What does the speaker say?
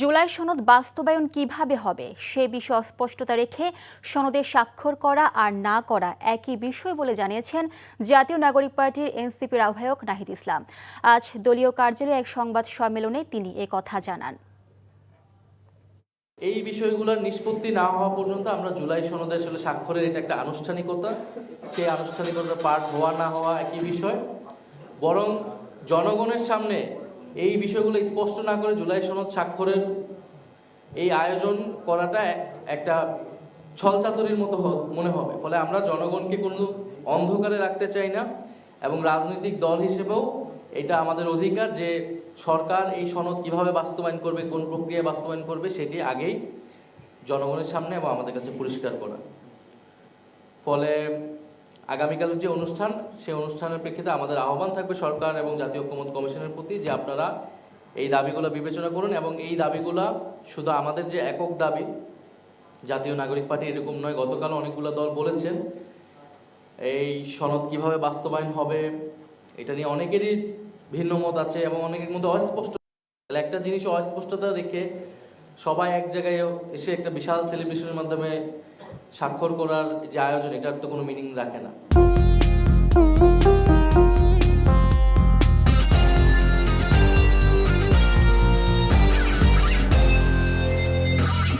জুলাই সনদ বাস্তবায়ন কীভাবে হবে? সে বিষয়ে অস্পষ্টতা রেখে সনদে স্বাক্ষর করা আর না করা একই বিষয় বলে জানিয়েছেন জাতীয় নাগরিক পার্টির এনসিপির আহ্বায়ক নাহিদ ইসলাম। আজ দলীয় কার্যালয়ে এক সংবাদ সম্মেলনে তিনি কথা জানান। এই বিষয়গুলোর নিষ্পত্তি না হওয়া পর্যন্ত আমরা জুলাই সনদে আসলে স্বাক্ষরের এটা একটা আনুষ্ঠানিকতা। সেই আনুষ্ঠানিকতা পাঠ হওয়া না হওয়া একই বিষয়। বরং জনগণের সামনে এই বিষয়গুলো স্পষ্ট না করে জুলাই সনদ স্বাক্ষরের এই আয়োজন করাটা এক- একটা ছলচাতুরির মতো মনে হবে। ফলে আমরা জনগণকে কোনো অন্ধকারে রাখতে চাই না এবং রাজনৈতিক দল হিসেবেও এটা আমাদের অধিকার যে সরকার এই সনদ কীভাবে বাস্তবায়ন করবে, কোন প্রক্রিয়ায় বাস্তবায়ন করবে সেটি আগেই জনগণের সামনে এবং আমাদের কাছে পরিষ্কার করা। ফলে আগামীকালের যে অনুষ্ঠান, সেই অনুষ্ঠানের প্রেক্ষিতে আমাদের আহ্বান থাকবে সরকার এবং জাতীয় ঐক্যমত কমিশনের প্রতি যে আপনারা এই দাবিগুলো বিবেচনা করুন এবং এই দাবিগুলো শুধু আমাদের যে একক দাবি, জাতীয় নাগরিক পার্টি এরকম নয় গতকাল অনেকগুলো দল বলেছেন এই সনদ কীভাবে বাস্তবায়ন হবে, এটা নিয়ে অনেকেরই ভিন্ন মত আছে এবং অনেকের মধ্যে অস্পষ্ট একটা জিনিস অস্পষ্টতা রেখে সবাই এক জায়গায় এসে একটা বিশাল সেলিব্রেশনের মাধ্যমে স্বাক্ষর করার যে আয়োজন এটার তো কোনো মিনিং রাখে না।